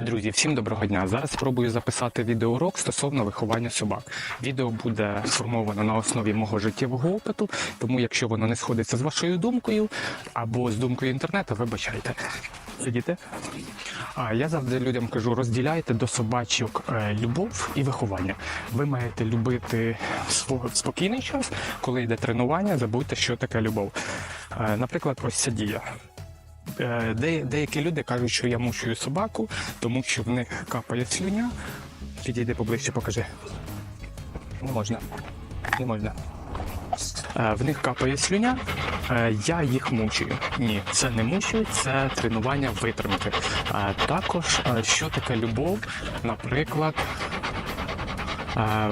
Друзі, всім доброго дня. Зараз спробую записати відеоурок стосовно виховання собак. Відео буде сформовано на основі мого життєвого опиту, тому якщо воно не сходиться з вашою думкою або з думкою інтернету, вибачайте. Сидіте? А я завжди людям кажу: розділяйте до собачок е, любов і виховання. Ви маєте любити свого спокійний час, коли йде тренування, забудьте, що таке любов. Е, Наприклад, ось ця дія. Е, Де, деякі люди кажуть, що я мучую собаку, тому що в них капає слюня. Підійди поближче, покажи. Не можна. Не можна. Е, В них капає слюня, е, я їх мучую. Ні, це не мучую, це тренування витримки. Також, що таке любов, наприклад,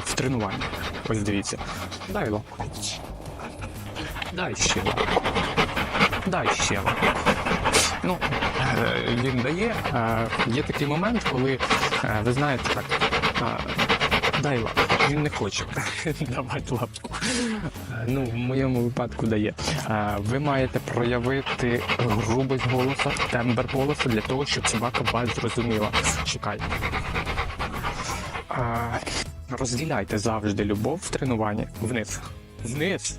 в тренуванні. Ось дивіться. Дай ло. Дай ще ло. Дай ще ло. Ну, е, він дає. Е, Є такий момент, коли е, ви знаєте так. Дай лапку. Він не хоче давати лапку. Ну, в моєму випадку дає. Ви маєте проявити грубость голоса, тембр голосу для того, щоб собака вас зрозуміла. Чекай. Розділяйте завжди любов в тренуванні вниз. Вниз.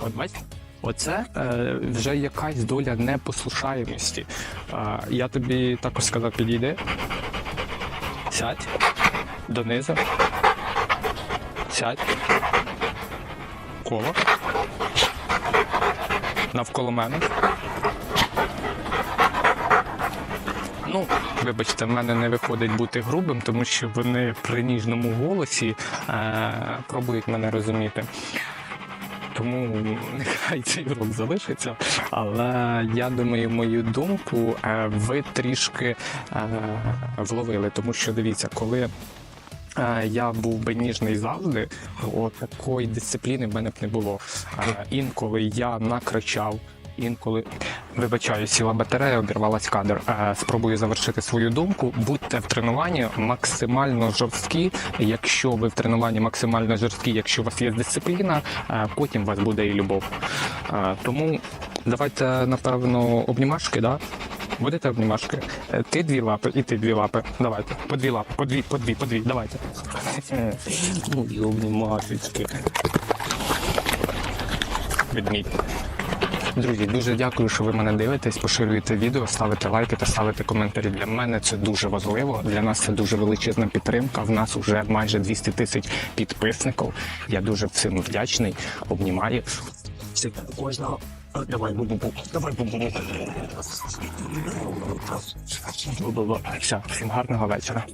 От бачите? Оце е, вже якась доля непослушаємості. Е, я тобі також сказав, підійди. Сядь донизу. Сядь. Коло. Навколо мене. Ну, вибачте, в мене не виходить бути грубим, тому що вони при ніжному голосі е, пробують мене розуміти. Тому нехай цей урок залишиться. Але я думаю, мою думку е, ви трішки е, вловили, тому що дивіться, коли. е, Я був би ніжний завжди, О, такої дисципліни в мене б не було. Інколи я накричав, інколи вибачаю, сіла батарея, обірвалась кадр. Е, Спробую завершити свою думку. Будьте в тренуванні максимально жорсткі. Якщо ви в тренуванні максимально жорсткі, якщо у вас є дисципліна, е, потім у вас буде і любов. Е, Тому давайте напевно обнімашки, да? Будете обнімашки? Ти дві лапи, і ти дві лапи. Давайте. По дві лапи, по дві, по дві, по дві. Давайте. Ну обнімашечки. Відміть. Друзі, дуже дякую, що ви мене дивитесь, поширюєте відео, ставите лайки та ставите коментарі. Для мене це дуже важливо. Для нас це дуже величезна підтримка. В нас вже майже 200 тисяч підписників. Я дуже всім вдячний. Обнімаю. Всіх кожного. Давай бу-бу-бу. Давай. Бу-бу-бу. Все, всім гарного вечора.